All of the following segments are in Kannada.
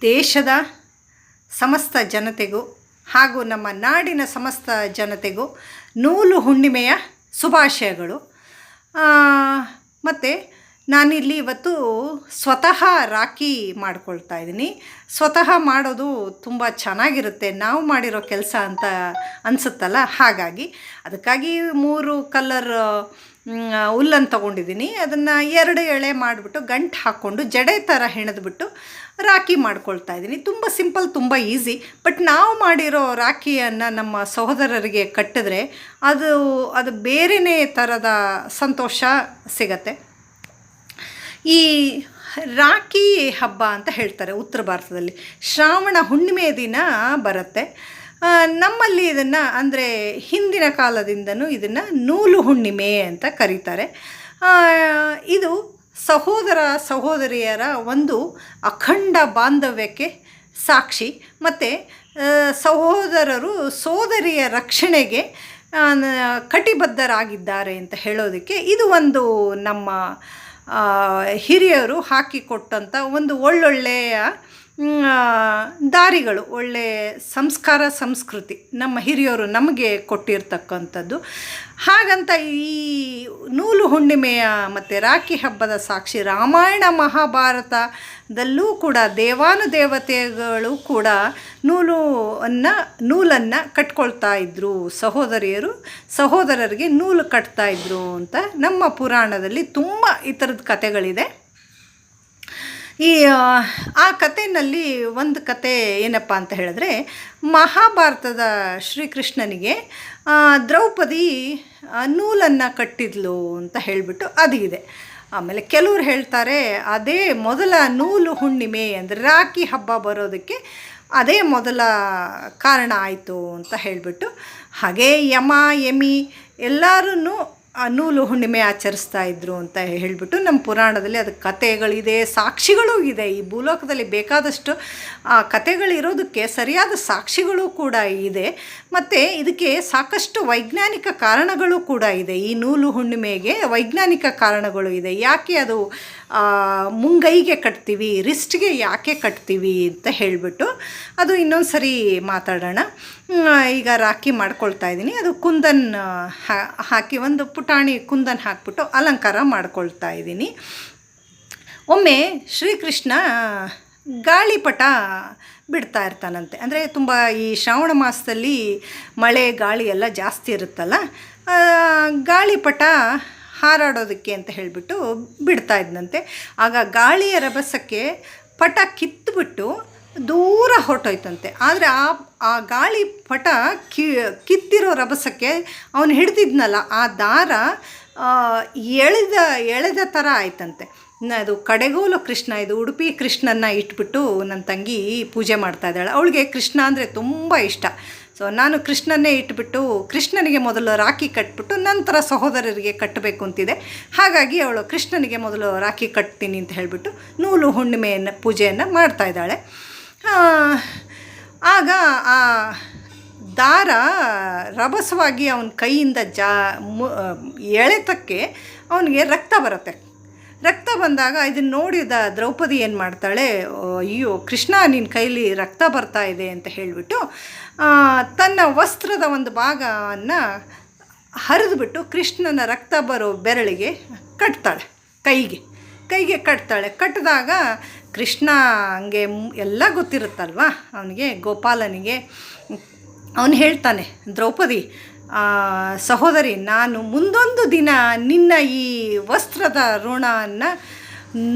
ದೇಶದ ಸಮಸ್ತ ಜನತೆಗೂ ಹಾಗೂ ನಮ್ಮ ನಾಡಿನ ಸಮಸ್ತ ಜನತೆಗೂ ನೂಲು ಹುಣ್ಣಿಮೆಯ ಶುಭಾಶಯಗಳು. ಮತ್ತು ನಾನಿಲ್ಲಿ ಇವತ್ತು ಸ್ವತಃ ರಾಖಿ ಮಾಡ್ಕೊಳ್ತಾ ಇದ್ದೀನಿ. ಸ್ವತಃ ಮಾಡೋದು ತುಂಬ ಚೆನ್ನಾಗಿರುತ್ತೆ. ನಾವು ಮಾಡಿರೋ ಕೆಲಸ ಅಂತ ಅನಿಸುತ್ತಲ್ಲ? ಹಾಗಾಗಿ ಅದಕ್ಕಾಗಿ ಮೂರು ಕಲರ್ ಹುಲ್ಲನ್ನು ತೊಗೊಂಡಿದ್ದೀನಿ. ಅದನ್ನು ಎರಡು ಎಳೆ ಮಾಡಿಬಿಟ್ಟು ಗಂಟು ಹಾಕ್ಕೊಂಡು ಜಡೆ ಥರ ಹೆಣೆದ್ಬಿಟ್ಟು ರಾಖಿ ಮಾಡ್ಕೊಳ್ತಾ ಇದ್ದೀನಿ. ತುಂಬ ಸಿಂಪಲ್, ತುಂಬ ಈಸಿ. ಬಟ್ ನಾವು ಮಾಡಿರೋ ರಾಖಿಯನ್ನು ನಮ್ಮ ಸಹೋದರರಿಗೆ ಕಟ್ಟಿದ್ರೆ ಅದು ಅದು ಬೇರೆಯೇ ಥರದ ಸಂತೋಷ ಸಿಗತ್ತೆ. ಈ ರಾಖಿ ಹಬ್ಬ ಅಂತ ಹೇಳ್ತಾರೆ ಉತ್ತರ ಭಾರತದಲ್ಲಿ. ಶ್ರಾವಣ ಹುಣ್ಣಿಮೆ ದಿನ ಬರುತ್ತೆ. ನಮ್ಮಲ್ಲಿ ಇದನ್ನು ಅಂದರೆ ಹಿಂದಿನ ಕಾಲದಿಂದನೂ ಇದನ್ನು ನೂಲು ಹುಣ್ಣಿಮೆ ಅಂತ ಕರೀತಾರೆ. ಇದು ಸಹೋದರ ಸಹೋದರಿಯರ ಒಂದು ಅಖಂಡ ಬಾಂಧವ್ಯಕ್ಕೆ ಸಾಕ್ಷಿ. ಮತ್ತು ಸಹೋದರರು ಸೋದರಿಯ ರಕ್ಷಣೆಗೆ ಕಟಿಬದ್ಧರಾಗಿದ್ದಾರೆ ಅಂತ ಹೇಳೋದಕ್ಕೆ ಇದು ಒಂದು ನಮ್ಮ ಹಿರಿಯರು ಹಾಕಿಕೊಟ್ಟಂಥ ಒಂದು ಒಳ್ಳೊಳ್ಳೆಯ ದಾರಿಗಳು, ಒಳ್ಳೆ ಸಂಸ್ಕಾರ, ಸಂಸ್ಕೃತಿ ನಮ್ಮ ಹಿರಿಯರು ನಮಗೆ ಕೊಟ್ಟಿರ್ತಕ್ಕಂಥದ್ದು. ಹಾಗಂತ ಈ ನೂಲು ಹುಣ್ಣಿಮೆಯ ಮತ್ತು ರಾಖಿ ಹಬ್ಬದ ಸಾಕ್ಷಿ ರಾಮಾಯಣ ಮಹಾಭಾರತದಲ್ಲೂ ಕೂಡ ದೇವಾನುದೇವತೆಗಳು ಕೂಡ ನೂಲು ಅನ್ನ ನೂಲನ್ನು ಕಟ್ಕೊಳ್ತಾ ಇದ್ದರು ಸಹೋದರಿಯರು. ಸಹೋದರರಿಗೆ ನೂಲು ಕಟ್ತಾ ಇದ್ದರು ಅಂತ ನಮ್ಮ ಪುರಾಣದಲ್ಲಿ ತುಂಬ ಈ ಥರದ ಕಥೆಗಳಿದೆ. ಈ ಆ, ಕಥೆಯಲ್ಲಿ ಒಂದು ಕತೆ ಏನಪ್ಪ ಅಂತ ಹೇಳಿದ್ರೆ ಮಹಾಭಾರತದ ಶ್ರೀಕೃಷ್ಣನಿಗೆ ದ್ರೌಪದಿ ನೂಲನ್ನು ಕಟ್ಟಿದ್ಲು ಅಂತ ಹೇಳಿಬಿಟ್ಟು ಅದು ಇದೆ. ಆಮೇಲೆ ಕೆಲವ್ರು ಹೇಳ್ತಾರೆ ಅದೇ ಮೊದಲ ನೂಲು ಹುಣ್ಣಿಮೆ ಅಂದರೆ ರಾಖಿ ಹಬ್ಬ ಬರೋದಕ್ಕೆ ಅದೇ ಮೊದಲ ಕಾರಣ ಆಯಿತು ಅಂತ ಹೇಳಿಬಿಟ್ಟು ಹಾಗೇ ಯಮ ಯಮಿ ಎಲ್ಲರೂ ನೂಲು ಹುಣ್ಣಿಮೆ ಆಚರಿಸ್ತಾ ಇದ್ರು ಅಂತ ಹೇಳಿಬಿಟ್ಟು ನಮ್ಮ ಪುರಾಣದಲ್ಲಿ ಅದಕ್ಕೆ ಕತೆಗಳಿದೆ ಸಾಕ್ಷಿಗಳೂ ಇದೆ. ಈ ಭೂಲೋಕದಲ್ಲಿ ಬೇಕಾದಷ್ಟು, ಆ ಕತೆಗಳಿರೋದಕ್ಕೆ ಸರಿಯಾದ ಸಾಕ್ಷಿಗಳು ಕೂಡ ಇದೆ. ಮತ್ತು ಇದಕ್ಕೆ ಸಾಕಷ್ಟು ವೈಜ್ಞಾನಿಕ ಕಾರಣಗಳು ಕೂಡ ಇದೆ. ಈ ನೂಲು ಹುಣ್ಣಿಮೆಗೆ ವೈಜ್ಞಾನಿಕ ಕಾರಣಗಳು ಇದೆ. ಯಾಕೆ ಅದು ಮುಂಗೈಗೆ ಕಟ್ತೀವಿ, ರಿಸ್ಟ್ಗೆ ಯಾಕೆ ಕಟ್ತೀವಿ ಅಂತ ಹೇಳಿಬಿಟ್ಟು ಅದು ಇನ್ನೊಂದು ಸರಿ ಮಾತಾಡೋಣ ಈಗ ರಾಖಿ ಮಾಡ್ಕೊಳ್ತಾ ಇದ್ದೀನಿ. ಅದು ಕುಂದನ್ ಹಾಕಿ ಒಂದು ಪುಟಾಣಿ ಕುಂದನ್ ಹಾಕ್ಬಿಟ್ಟು ಅಲಂಕಾರ ಮಾಡ್ಕೊಳ್ತಾ ಇದ್ದೀನಿ. ಒಮ್ಮೆ ಶ್ರೀಕೃಷ್ಣ ಗಾಳಿಪಟ ಬಿಡ್ತಾ ಇರ್ತಾನಂತೆ. ಅಂದರೆ ತುಂಬ ಈ ಶ್ರಾವಣ ಮಾಸದಲ್ಲಿ ಮಳೆ, ಗಾಳಿ ಎಲ್ಲ ಜಾಸ್ತಿ ಇರುತ್ತಲ್ಲ ಗಾಳಿಪಟ ಹಾರಾಡೋದಕ್ಕೆ ಅಂತ ಹೇಳಿಬಿಟ್ಟು ಬಿಡ್ತಾ ಇದ್ದಂತೆ ಆಗ ಗಾಳಿಯ ರಭಸಕ್ಕೆ ಪಟ ಕಿತ್ತುಬಿಟ್ಟು ದೂರ ಹೊರಟೋಯ್ತಂತೆ. ಆದರೆ ಆ ಆ ಗಾಳಿ ಪಟ ಕಿ, ಕಿತ್ತಿರೋ ರಭಸಕ್ಕೆ ಅವನು ಹಿಡ್ದಿದ್ನಲ್ಲ, ಆ ದಾರ ಎಳೆದ ಎಳೆದ ಥರ ಆಯ್ತಂತೆ. ಅದು ಕಡೆಗೋಲು ಕೃಷ್ಣ, ಇದು ಉಡುಪಿ ಕೃಷ್ಣನ ಇಟ್ಬಿಟ್ಟು ನನ್ನ ತಂಗಿ ಪೂಜೆ ಮಾಡ್ತಾ ಇದ್ದಾಳೆ. ಅವಳಿಗೆ ಕೃಷ್ಣ ಅಂದರೆ ತುಂಬ ಇಷ್ಟ. ಸೊ ನಾನು ಕೃಷ್ಣನ್ನೇ ಇಟ್ಬಿಟ್ಟು, ಕೃಷ್ಣನಿಗೆ ಮೊದಲು ರಾಖಿ ಕಟ್ಬಿಟ್ಟು ನಂತರ ಸಹೋದರರಿಗೆ ಕಟ್ಟಬೇಕು ಅಂತಿದೆ. ಹಾಗಾಗಿ ಅವಳು ಕೃಷ್ಣನಿಗೆ ಮೊದಲು ರಾಖಿ ಕಟ್ತೀನಿ ಅಂತ ಹೇಳಿಬಿಟ್ಟು ನೂಲು ಹುಣ್ಣಿಮೆಯನ್ನು, ಪೂಜೆಯನ್ನು ಮಾಡ್ತಾ ಇದ್ದಾಳೆ. ಆಗ ಆ ದಾರ ರಭಸವಾಗಿ ಅವನ ಕೈಯಿಂದ ಜಾ, ಮು ಎಳೆತಕ್ಕೆ ಅವನಿಗೆ ರಕ್ತ ಬರುತ್ತೆ. ರಕ್ತ ಬಂದಾಗ ಇದನ್ನು ನೋಡಿದ ದ್ರೌಪದಿ ಏನು ಮಾಡ್ತಾಳೆ ಅಯ್ಯೋ, ಕೃಷ್ಣ ನಿನ್ನ ಕೈಲಿ ರಕ್ತ ಬರ್ತಾ ಇದೆ ಅಂತ ಹೇಳಿಬಿಟ್ಟು ತನ್ನ ವಸ್ತ್ರದ ಒಂದು ಭಾಗವನ್ನು ಹರಿದುಬಿಟ್ಟು ಕೃಷ್ಣನ ರಕ್ತ ಬರೋ ಬೆರಳಿಗೆ ಕಟ್ತಾಳೆ, ಕೈಗೆ. ಕೈಗೆ ಕಟ್ತಾಳೆ. ಕಟ್ಟಿದಾಗ ಕೃಷ್ಣ ಹಂಗೆ ಎಲ್ಲ ಗೊತ್ತಿರುತ್ತಲ್ವ? ಅವನಿಗೆ, ಗೋಪಾಲನಿಗೆ. ಅವನು ಹೇಳ್ತಾನೆ, ದ್ರೌಪದಿ ಸಹೋದರಿ, ನಾನು ಮುಂದೊಂದು ದಿನ ನಿನ್ನ ಈ ವಸ್ತ್ರದ ಋಣವನ್ನು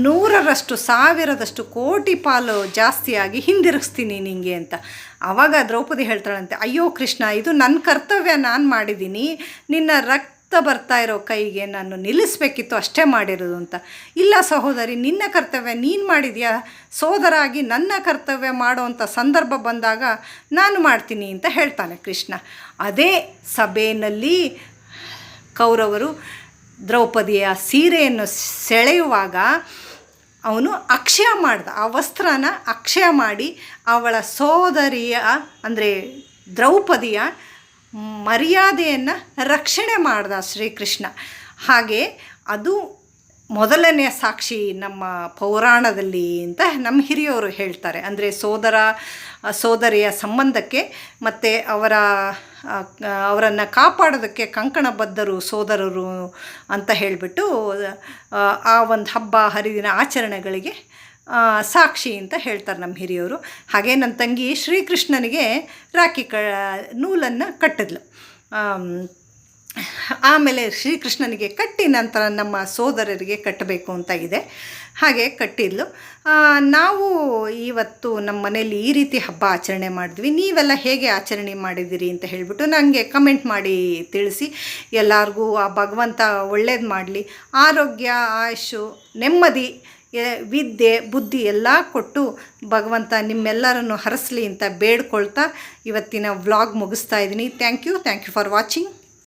ನೂರರಷ್ಟು, ಸಾವಿರದಷ್ಟು ಕೋಟಿ ಪಾಲು ಜಾಸ್ತಿಯಾಗಿ ಹಿಂದಿರುಗಿಸ್ತೀನಿ ನಿನಗೆ ಅಂತ. ಆವಾಗ ದ್ರೌಪದಿ ಹೇಳ್ತಾಳಂತೆ, ಅಯ್ಯೋ ಕೃಷ್ಣ, ಇದು ನನ್ನ ಕರ್ತವ್ಯ, ನಾನು ಮಾಡಿದ್ದೀನಿ. ನಿನ್ನ ರಕ್ತ ಬರ್ತಾ ಇರೋ ಕೈಗೆ ನಾನು ನಿಲ್ಲಿಸ್ಬೇಕಿತ್ತು ಅಷ್ಟೇ ಮಾಡಿರೋದು ಅಂತ. ಇಲ್ಲ ಸಹೋದರಿ, ನಿನ್ನ ಕರ್ತವ್ಯ ನೀನು ಮಾಡಿದ್ಯಾ? ಸೋದರಾಗಿ ನನ್ನ ಕರ್ತವ್ಯ ಮಾಡೋವಂಥ ಸಂದರ್ಭ ಬಂದಾಗ ನಾನು ಮಾಡ್ತೀನಿ ಅಂತ ಹೇಳ್ತಾನೆ ಕೃಷ್ಣ. ಅದೇ ಸಭೆಯಲ್ಲಿ ಕೌರವರು ದ್ರೌಪದಿಯ ಸೀರೆಯನ್ನು ಸೆಳೆಯುವಾಗ ಅವನು ಅಕ್ಷಯ ಮಾಡ್ದ, ಆ ವಸ್ತ್ರನ ಅಕ್ಷಯ ಮಾಡಿ ಅವಳ ಸೋದರಿಯ, ಅಂದರೆ ದ್ರೌಪದಿಯ ಮರ್ಯಾದೆಯನ್ನು ರಕ್ಷಣೆ ಮಾಡ್ದ ಶ್ರೀಕೃಷ್ಣ. ಹಾಗೆ ಅದು ಮೊದಲನೇ ಸಾಕ್ಷಿ ನಮ್ಮ ಪೌರಾಣದಲ್ಲಿ ಅಂತ ನಮ್ಮ ಹಿರಿಯವರು ಹೇಳ್ತಾರೆ. ಅಂದರೆ ಸೋದರ, ಸೋದರಿಯ ಸಂಬಂಧಕ್ಕೆ ಮತ್ತು ಅವರ ಅವರನ್ನು ಕಾಪಾಡೋದಕ್ಕೆ ಕಂಕಣಬದ್ಧರು, ಸೋದರರು ಅಂತ ಹೇಳಿಬಿಟ್ಟು ಆ ಒಂದು ಹಬ್ಬ, ಹರಿದಿನ ಆಚರಣೆಗಳಿಗೆ ಸಾಕ್ಷಿ ಅಂತ ಹೇಳ್ತಾರೆ ನಮ್ಮ ಹಿರಿಯವರು. ಹಾಗೆ ನನ್ನ ತಂಗಿ ಶ್ರೀಕೃಷ್ಣನಿಗೆ ರಾಖಿ ಕ, ನೂಲನ್ನು ಕಟ್ಟಿದ್ಲು. ಆಮೇಲೆ ಶ್ರೀಕೃಷ್ಣನಿಗೆ ಕಟ್ಟಿ ನಂತರ ನಮ್ಮ ಸೋದರರಿಗೆ ಕಟ್ಟಬೇಕು ಅಂತ ಇದೆ. ಹಾಗೆ ಕಟ್ಟಿದ್ಲು. ನಾವು ಇವತ್ತು ನಮ್ಮ ಮನೇಲಿ ಈ ರೀತಿ ಹಬ್ಬ ಆಚರಣೆ ಮಾಡಿದ್ವಿ. ನೀವೆಲ್ಲ ಹೇಗೆ ಆಚರಣೆ ಮಾಡಿದ್ದೀರಿ ಅಂತ ಹೇಳಿಬಿಟ್ಟು ನನಗೆ ಕಮೆಂಟ್ ಮಾಡಿ ತಿಳಿಸಿ. ಎಲ್ಲರಿಗೂ ಆ ಭಗವಂತ ಒಳ್ಳೇದು ಮಾಡಲಿ. ಆರೋಗ್ಯ ಆಯುಷು ನೆಮ್ಮದಿ ವಿದ್ಯೆ, ಬುದ್ಧಿ ಎಲ್ಲ ಕೊಟ್ಟು ಭಗವಂತ ನಿಮ್ಮೆಲ್ಲರನ್ನು ಹರಸಲಿ ಅಂತ ಬೇಡ್ಕೊಳ್ತಾ ಇವತ್ತಿನ ವ್ಲಾಗ್ ಮುಗಿಸ್ತಾ ಇದ್ದೀನಿ. Thank you thank you for watching